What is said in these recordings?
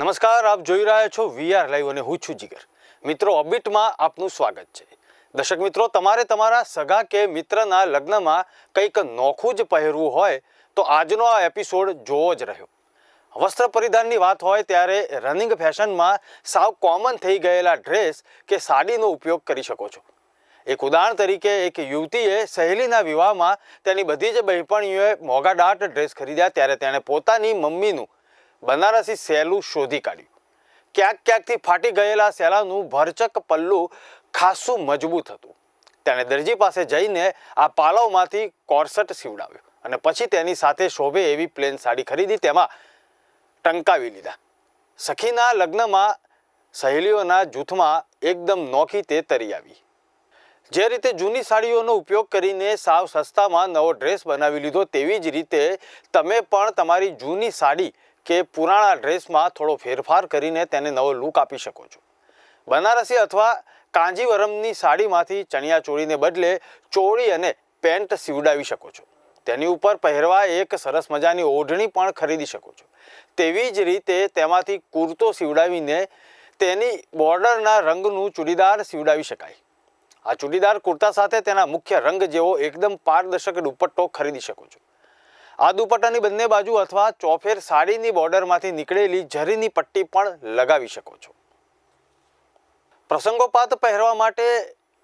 નમસ્કાર, આપ જોઈ રહ્યા છો વીઆર લાઈવ અને હું છું જીગર. મિત્રો ઓબિટમાં આપનું સ્વાગત છે. દર્શક મિત્રો, તમારે તમારા સગા કે મિત્રના લગ્નમાં કંઈક નોખું જ પહેરવું હોય, તો આજનો આ એપિસોડ જોવો જ રહ્યો. વસ્ત્ર પરિધાનની વાત હોય ત્યારે રનિંગ ફેશનમાં સાવ કોમન થઈ ગયેલા ડ્રેસ કે સાડીનો ઉપયોગ કરી શકો છો. એક ઉદાહરણ તરીકે, એક યુવતીએ સહેલીના વિવાહમાં તેની બધી જ બહેપણીઓએ મોંઘાદાટ ડ્રેસ ખરીદ્યા, ત્યારે તેણે પોતાની મમ્મીનું બનારસી સેલું શોધી કાઢ્યું. ક્યાંક ક્યાંકથી ફાટી ગયેલા સેલાનું ભરચક પલ્લું ખાસું મજબૂત હતું. તેણે દરજી પાસે જઈને આ પાલવમાંથી કોર્સટ સીવડાવ્યો અને પછી તેની સાથે શોભે એવી પ્લેન સાડી ખરીદી તેમાં ટંકાવી લીધા. સખીના લગ્નમાં સહેલીઓના જૂથમાં એકદમ નોખી તે તરી આવી. જે રીતે જૂની સાડીઓનો ઉપયોગ કરીને સાવ સસ્તામાં નવો ડ્રેસ બનાવી લીધો તેવી જ રીતે તમે પણ તમારી જૂની સાડી કે પુરાણા ડ્રેસમાં થોડો ફેરફાર કરીને તેને નવો લુક આપી શકો છો. બનારસી અથવા કાંજીવરમની સાડીમાંથી ચણિયા ચોળીને બદલે ચોળી અને પેન્ટ સીવડાવી શકો છો. તેની ઉપર પહેરવા એક સરસ મજાની ઓઢણી પણ ખરીદી શકો છો. તેવી જ રીતે તેમાંથી કુર્તો સીવડાવીને તેની બોર્ડરના રંગનું ચૂડીદાર સીવડાવી શકાય. આ ચૂડીદાર કુર્તા સાથે તેના મુખ્ય રંગ જેવો એકદમ પારદર્શક દુપટ્ટો ખરીદી શકો છો. આ દુપટ્ટાની બંને બાજુ અથવા ચોફેર સાડીની બોર્ડરમાંથી નીકળેલી ઝરીની પટ્ટી પણ લગાવી શકો છો. પ્રસંગોપાત પહેરવા માટે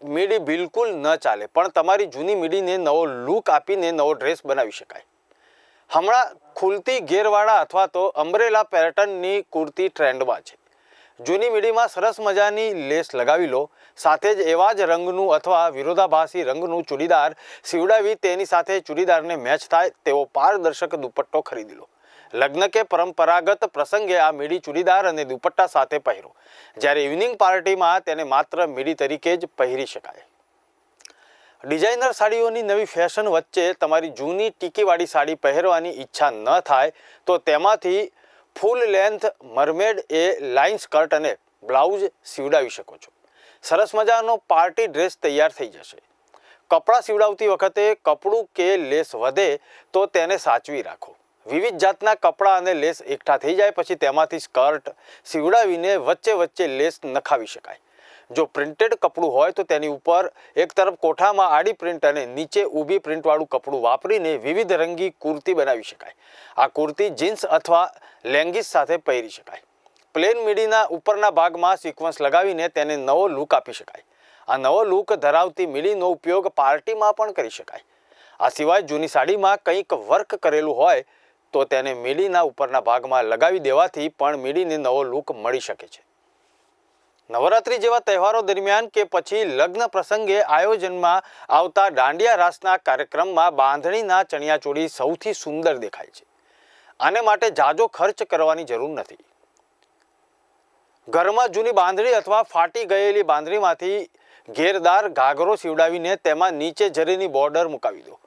મીડી બિલકુલ ન ચાલે, પણ તમારી જૂની મીડીને નવો લુક આપીને નવો ડ્રેસ બનાવી શકાય. હમણાં ખુલતી ઘેરવાળા અથવા તો અમ્બ્રેલા પેટર્નની કુર્તી ટ્રેન્ડમાં છે. જૂની મીડીમાં સરસ મજાની લેસ લગાવી લો. સાથે જ એવા જ રંગનું અથવા વિરોધાભાસી રંગનું ચૂડીદાર સીવડાવી તેની સાથે ચૂડીદારને મેચ થાય તેવો પારદર્શક દુપટ્ટો ખરીદી લો. લગ્ન કે પરંપરાગત પ્રસંગે આ મીડી ચૂડીદાર અને દુપટ્ટા સાથે પહેરો. જ્યારે ઇવનિંગ પાર્ટીમાં તેને માત્ર મીડી તરીકે જ પહેરી શકાય. ડિઝાઇનર સાડીઓની નવી ફેશન વચ્ચે તમારી જૂની ટીકીવાળી સાડી પહેરવાની ઈચ્છા ન થાય તો તેમાંથી full length mermaid A line skirt અને બ્લાઉઝ સીવડાવી શકો છો. સરસ મજાનો પાર્ટી ડ્રેસ તૈયાર થઈ જશે. કપડાં સીવડાવતી વખતે કપડું કે લેસ વધે તો તેને સાચવી રાખો. વિવિધ જાતના કપડાં અને લેસ એકઠા થઈ જાય, પછી તેમાંથી સ્કર્ટ સીવડાવીને વચ્ચે વચ્ચે લેસ નખાવી શકાય. જો પ્રિન્ટેડ કપડું હોય તો તેની ઉપર એક તરફ કોઠામાં આડી પ્રિન્ટ અને નીચે ઊભી પ્રિન્ટવાળું કપડું વાપરીને વિવિધ રંગી કુર્તી બનાવી શકાય. આ કુર્તી જીન્સ અથવા લેંગીસ સાથે પહેરી શકાય. પ્લેન મીડીના ઉપરના ભાગમાં સિક્વન્સ લગાવીને તેને નવો લુક આપી શકાય. આ નવો લુક ધરાવતી મીડીનો ઉપયોગ પાર્ટીમાં પણ કરી શકાય. આ સિવાય જૂની સાડીમાં કંઈક વર્ક કરેલું હોય તો તેને મીડીના ઉપરના ભાગમાં લગાવી દેવાથી પણ મીડીને નવો લુક મળી શકે છે. નવરાત્રી જેવા તહેવારો દરમિયાન કે પછી લગ્ન પ્રસંગે આયોજનમાં આવતા દાંડિયા રાસના કાર્યક્રમમાં બાંધણીના ચણિયાચોળી સૌથી સુંદર દેખાય છે. આને માટે જાજો ખર્ચ કરવાની જરૂર નથી. ઘરમાં જૂની બાંધણી અથવા ફાટી ગયેલી બાંધણીમાંથી ઘેરદાર ઘાઘરો સીવડાવીને તેમાં નીચે જરીની બોર્ડર મુકાવી દો.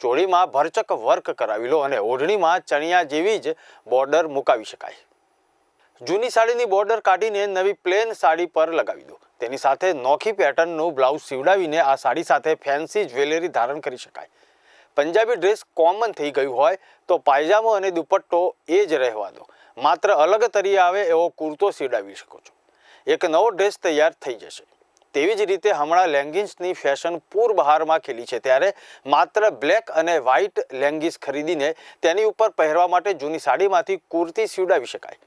ચોળીમાં ભરચક વર્ક કરાવી લો અને ઓઢણીમાં ચણિયા જેવી જ બોર્ડર મુકાવી શકાય. જૂની સાડીની બોર્ડર કાઢીને નવી પ્લેન સાડી પર લગાવી દો. તેની સાથે નોખી પેટર્નનું બ્લાઉઝ સીવડાવીને આ સાડી સાથે ફેન્સી જ્વેલરી ધારણ કરી શકાય. પંજાબી ડ્રેસ કોમન થઈ ગયું હોય તો પાયજામો અને દુપટ્ટો એ જ રહેવા દો. માત્ર અલગ તરી આવે એવો કુર્તો સીવડાવી શકો છો. એક નવો ડ્રેસ તૈયાર થઈ જશે. તેવી જ રીતે હમણાં લેંગિન્સની ફેશન પૂર બહારમાં ખીલી છે ત્યારે માત્ર બ્લેક અને વ્હાઇટ લેંગીસ ખરીદીને તેની ઉપર પહેરવા માટે જૂની સાડીમાંથી કુર્તી સીવડાવી શકાય.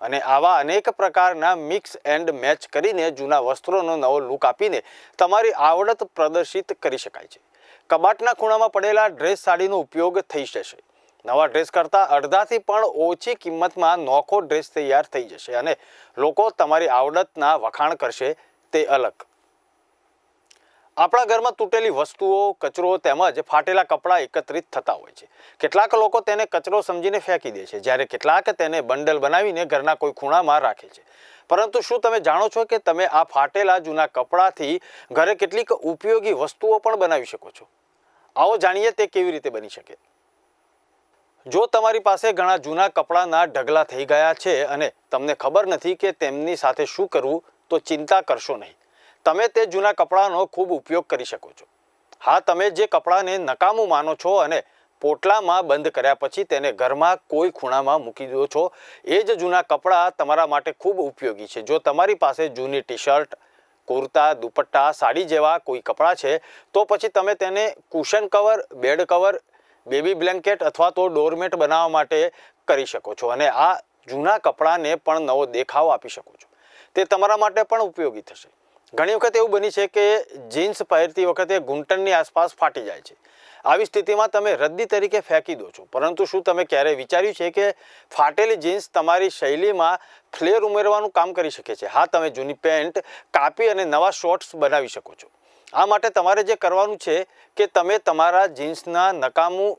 અને આવા અનેક પ્રકારના મિક્સ એન્ડ મેચ કરીને જૂના વસ્ત્રોનો નવો લુક આપીને તમારી આવડત પ્રદર્શિત કરી શકાય છે. કબાટના ખૂણામાં પડેલા ડ્રેસ સાડીનો ઉપયોગ થઈ જશે. નવા ડ્રેસ કરતાં અડધાથી પણ ઓછી કિંમતમાં નોખો ડ્રેસ તૈયાર થઈ જશે અને લોકો તમારી આવડતના વખાણ કરશે તે અલગ. આપણા ઘરમાં તૂટેલી વસ્તુઓ, કચરો તેમજ ફાટેલા કપડાં એકત્રિત થતા હોય છે. કેટલાક લોકો તેને કચરો સમજીને ફેંકી દે છે. જ્યારે કેટલાક તેને બંડલ બનાવીને ઘરના કોઈ ખૂણામાં રાખે છે. પરંતુ શું તમે જાણો છો કે તમે આ ફાટેલા જૂના કપડાંથી ઘરે કેટલીક ઉપયોગી વસ્તુઓ પણ બનાવી શકો છો? આવો જાણીએ તે કેવી રીતે બની શકે. જો તમારી પાસે ઘણા જૂના કપડાના ઢગલા થઈ ગયા છે અને તમને ખબર નથી કે તેમની સાથે શું કરવું, તો ચિંતા કરશો નહીં. તમે તે જૂના કપડાનો ખૂબ ઉપયોગ કરી શકો છો. હા, તમે જે કપડાને નકામું માનો છો અને પોટલામાં બંધ કર્યા પછી તેને ઘરમાં કોઈ ખૂણામાં મૂકી દો છો, એ જ જૂના કપડાં તમારા માટે ખૂબ ઉપયોગી છે. જો તમારી પાસે જૂની ટી શર્ટ કુર્તા, દુપટ્ટા, સાડી જેવા કોઈ કપડાં છે, તો પછી તમે તેને cushion cover, bed cover, baby blanket અથવા તો ડોરમેટ બનાવવા માટે કરી શકો છો અને આ જૂના કપડાને પણ નવો દેખાવ આપી શકો છો. તે તમારા માટે પણ ઉપયોગી થશે. ઘણી વખત એવું બની છે કે જીન્સ પહેરતી વખતે ઘૂંટણની આસપાસ ફાટી જાય છે. આવી સ્થિતિમાં તમે રદ્દી તરીકે ફેંકી દો છો. પરંતુ શું તમે ક્યારેય વિચાર્યું છે કે ફાટેલી જીન્સ તમારી શૈલીમાં ફ્લેર ઉમેરવાનું કામ કરી શકે છે? હા, તમે જૂની પેન્ટ કાપી અને નવા શોર્ટ્સ બનાવી શકો છો. આ માટે તમારે જે કરવાનું છે કે તમે તમારા જીન્સના નકામું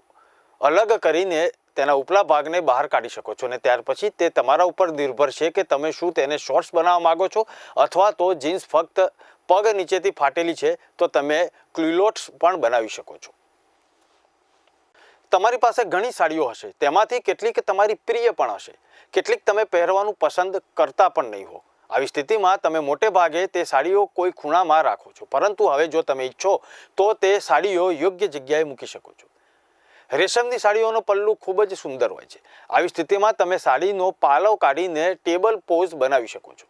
અલગ કરીને તેના ઉપલા ભાગને બહાર કાઢી શકો છો અને ત્યાર પછી તે તમારા ઉપર નિર્ભર છે કે તમે શું તેને શોર્ટ્સ બનાવવા માગો છો અથવા તો જીન્સ ફક્ત પગ નીચેથી ફાટેલી છે તો તમે ક્લિલોટ્સ પણ બનાવી શકો છો. તમારી પાસે ઘણી સાડીઓ હશે, તેમાંથી કેટલીક તમારી પ્રિય પણ હશે, કેટલીક તમે પહેરવાનું પસંદ કરતા પણ નહીં હો. આવી સ્થિતિમાં તમે મોટે ભાગે તે સાડીઓ કોઈ ખૂણામાં રાખો છો, પરંતુ હવે જો તમે ઈચ્છો તો તે સાડીઓ યોગ્ય જગ્યાએ મૂકી શકો છો. રેશમની સાડીઓનો પલ્લું ખૂબ જ સુંદર હોય છે. આવી સ્થિતિમાં તમે સાડીનો પાલવ કાઢીને ટેબલ પોઝ બનાવી શકો છો.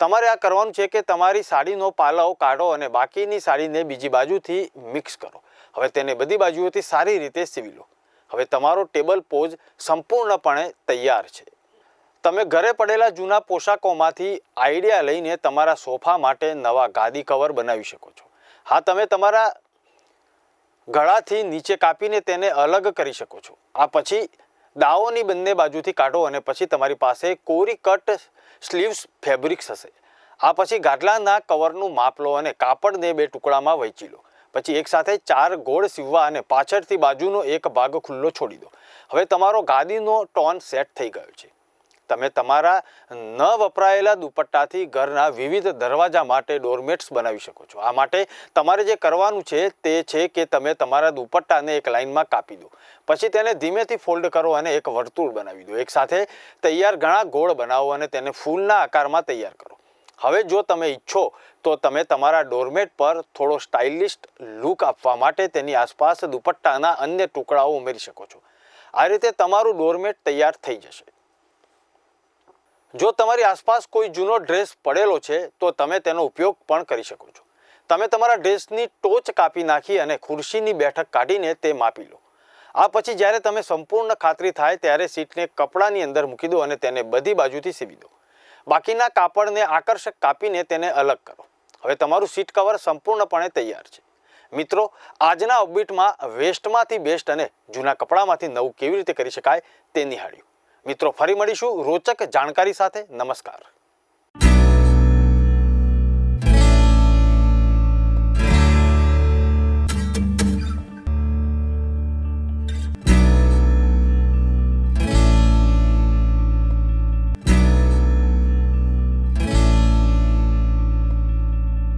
તમારે આ કરવાનું છે કે તમારી સાડીનો પાલવ કાઢો અને બાકીની સાડીને બીજી બાજુથી મિક્સ કરો. હવે તેને બધી બાજુઓથી સારી રીતે સીવી લો. હવે તમારો ટેબલ પોઝ સંપૂર્ણપણે તૈયાર છે. તમે ઘરે પડેલા જૂના પોશાકોમાંથી આઈડિયા લઈને તમારા સોફા માટે નવા ગાદી કવર બનાવી શકો છો. હા, તમે તમારા ગળાથી નીચે કાપીને તેને અલગ કરી શકો છો. આ પછી દાવોની બંને બાજુથી કાઢો અને પછી તમારી પાસે કોરી કટ સ્લીવ્સ ફેબ્રિક્સ હશે. આ પછી ગાદલાના કવરનું માપ લો અને કાપડને બે ટુકડામાં વહેંચી લો. પછી એકસાથે ચાર ગોળ સીવવા અને પાછળથી બાજુનો એક ભાગ ખુલ્લો છોડી દો. હવે તમારો ગાદીનો ટોન સેટ થઈ ગયો છે. તમે તમારા ન વપરાયેલા દુપટ્ટાથી ઘરના વિવિધ દરવાજા માટે ડોરમેટ્સ બનાવી શકો છો. આ માટે તમારે જે કરવાનું છે તે છે કે તમે તમારા દુપટ્ટાને એક લાઇનમાં કાપી દો. પછી તેને ધીમેથી ફોલ્ડ કરો અને એક વર્તુળ બનાવી દો. એકસાથે તૈયાર ઘણા ગોળ બનાવો અને તેને ફૂલના આકારમાં તૈયાર કરો. હવે જો તમે ઈચ્છો તો તમે તમારા ડોરમેટ પર થોડો સ્ટાઇલિસ્ટ લુક આપવા માટે તેની આસપાસ દુપટ્ટાના અન્ય ટુકડાઓ ઉમેરી શકો છો. આ રીતે તમારું ડોરમેટ તૈયાર થઈ જશે. જો તમારી આસપાસ કોઈ જૂનો ડ્રેસ પડેલો છે, તો તમે તેનો ઉપયોગ પણ કરી શકો છો. તમે તમારા ડ્રેસની ટોચ કાપી નાખી અને ખુરશીની બેઠક કાઢીને તે માપી લો. આ પછી જ્યારે તમે સંપૂર્ણ ખાતરી થાય ત્યારે સીટને કપડાની અંદર મૂકી દો અને તેને બધી બાજુથી સીવી દો. બાકીના કાપડને આકર્ષક કાપીને તેને અલગ કરો. હવે તમારું સીટ કવર સંપૂર્ણપણે તૈયાર છે. મિત્રો, આજના અપબીટમાં વેસ્ટમાંથી બેસ્ટ અને જૂના કપડામાંથી નવું કેવી રીતે કરી શકાય તે નિહાળ્યું. મિત્રો ફરી મળીશું રોચક જાણકારી સાથે. નમસ્કાર.